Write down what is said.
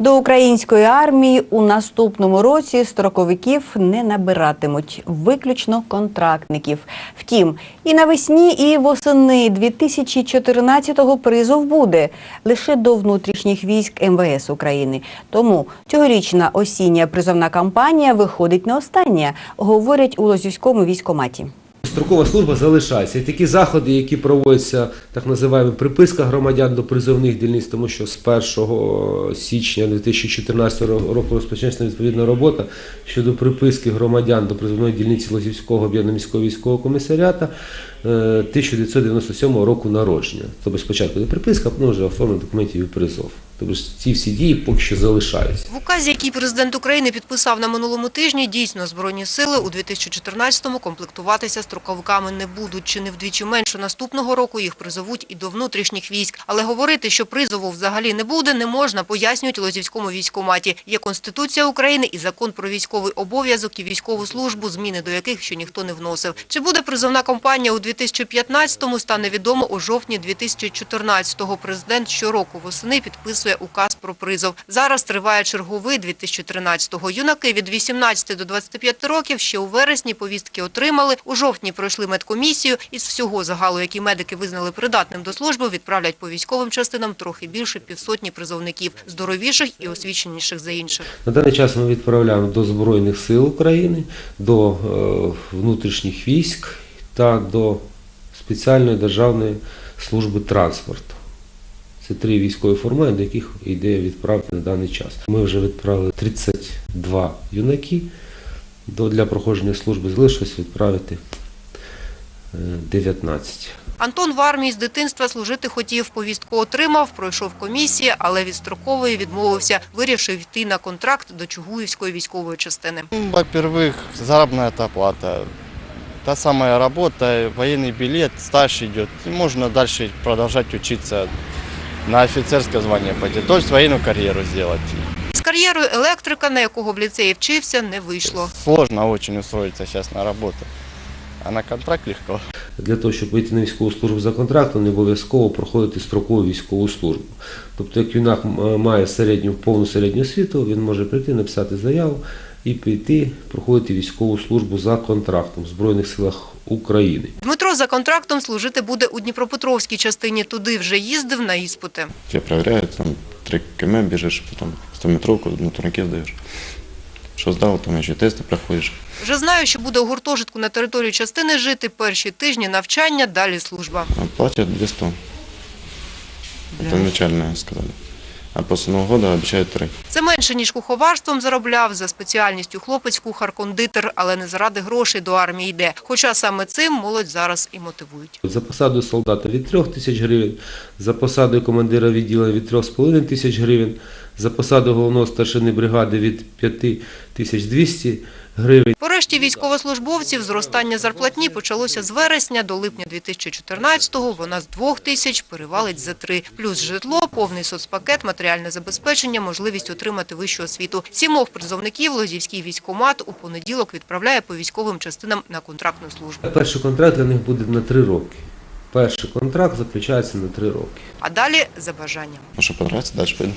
До української армії у наступному році строковиків не набиратимуть, виключно контрактників. Втім, і навесні, і восени 2014-го призов буде лише до внутрішніх військ МВС України. Тому цьогорічна осіння призовна кампанія виходить не остання, говорять у Лозівському військкоматі. Строкова служба залишається. І такі заходи, які проводяться, так називаємо приписка громадян до призовних дільниць, тому що з 1 січня 2014 року розпочнеться відповідна робота щодо приписки громадян до призовної дільниці Лозівського об'єднаного міського військового комісаріата е, 1997 року народження. Тобто спочатку не приписка, потім вже оформлення документів і призов. Тобто ці всі дії поки що залишаються. В указі, який президент України підписав на минулому тижні, дійсно Збройні сили у 2014-му комплектуватися строковиками не будуть. Чи не вдвічі менше наступного року їх призовуть і до внутрішніх військ. Але говорити, що призову взагалі не буде, не можна, пояснюють Лозівському військкоматі. Є Конституція України і закон про військовий обов'язок і військову службу, зміни до яких ще ніхто не вносив. Чи буде призовна кампанія у 2015-му, стане відомо у жовтні 2014-го. Президент щороку восени підписує указ про призов. Зараз триває черговий 2013-го. Юнаки від 18 до 25 років ще у вересні повістки отримали. У жовтні пройшли медкомісію. Із всього загалу, які медики визнали придатним до служби, відправлять по військовим частинам трохи більше півсотні призовників, здоровіших і освіченіших за інших. На даний час ми відправляємо до Збройних сил України, до е, внутрішніх військ та до спеціальної державної служби транспорту. Це три військові форми, до яких йде відправка на даний час. Ми вже відправили 32 юнаки. До, для проходження служби залишилось відправити е, 19. Антон в армії з дитинства служити хотів, повістку отримав, пройшов комісії, але від строкової відмовився. Вирішив йти на контракт до Чугуївської військової частини. Ну, Во-первых, заработная эта плата. Та самая работа, военный билет, стаж идет. И можно дальше продолжать учиться на офицерское звание пойти. То есть военную карьеру сделать. З кар'єрою електрика, на якого в ліцеї вчився, не вийшло. Сложно очень устроиться сейчас на работу. А на контракт легко. Для того, щоб вийти на військову службу за контрактом, не обов'язково проходити строкову військову службу. Тобто, як юнак має середню, повну середню освіту, він може прийти, написати заяву і піти проходити військову службу за контрактом в Збройних силах України. Дмитро за контрактом служити буде у Дніпропетровській частині. Туди вже їздив на іспити. Тебя проверяют, там 3 км бежишь, потом 100 метровку на сдаешь. Что сдал, там еще тесты проходишь. Вже знаю, що буде у гуртожитку на території частини жити. Перші тижні навчання, далі служба. А платят 200. Это начальное сказали. А після Нового року обіцяють три. Це менше, ніж куховарством заробляв. За спеціальністю хлопець кухар-кондитер, але не заради грошей до армії йде. Хоча саме цим молодь зараз і мотивують. За посадою солдата від 3 тисяч гривень, за посадою командира відділення від 3,5 тисяч гривень, за посадою головного старшини бригади від 5 тисяч 200 гривень. Порешті військовослужбовців зростання зарплатні почалося з вересня до липня 2014-го. Вона з двох тисяч перевалить за три. Плюс житло, повний соцпакет, матеріальне забезпечення, можливість отримати вищу освіту. Сімох призовників Лозівський військкомат у понеділок відправляє по військовим частинам на контрактну службу. Перший контракт для них буде на 3 роки. Перший контракт заключається на 3 роки. А далі за бажанням. Что понравится, дальше пойду.